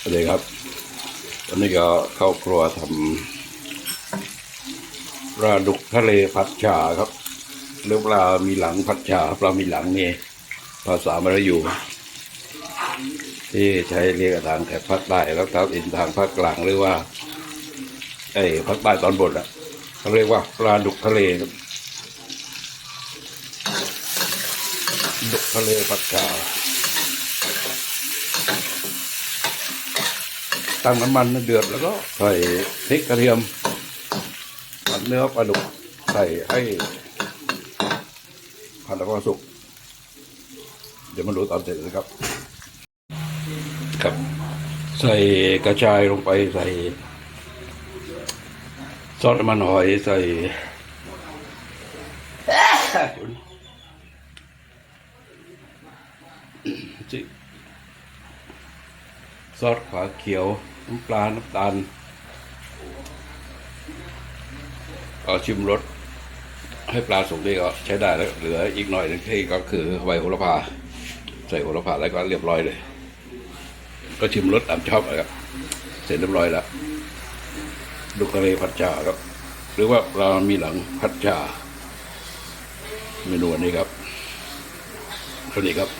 สวัสดีครับวันนี้ก็เข้าครัวทำปลาดุกทะเลผัดชาครับหรือปลามีหลังผัดชาปลามีหลังนี่ภาษามลายูที่ใช้เรียกทางแถบภาคใต้แล้วทางอินทางภาคกลางหรือว่าไอ้ภาคใต้ตอนบนอะเขาเรียกว่าปลาดุกทะเลครับดุกทะเลผัดชา ตั้งน้ำมันเดือดแล้วก็ใส่พริกกระเทียมผัดเนื้อปลาดุกใส่ให้ผัดแล้วก็สุก เดี๋ยวมาดูตอนเสร็จนะครับ ครับ ใส่กระชายลงไปใส่ซอสมันหอยใส่จิ ซอสขวาเขียว น้ำปลา น้ำตาลก็ชิมรสให้ปลาสุกนี่ก็ใช้ได้แล้วเหลืออีกหน่อยหนึงที่ก็คือใบโหระพา ใส่โหระพาแล้วก็เรียบร้อยเลย ก็ชิมรสตามชอบเลยครับเสร็จเรียบร้อยแล้วดุกทะเลผัดชาครับ หรือว่าปลามีหลังผัดชาเมนูอันนี้ครับเท่านี้ครับ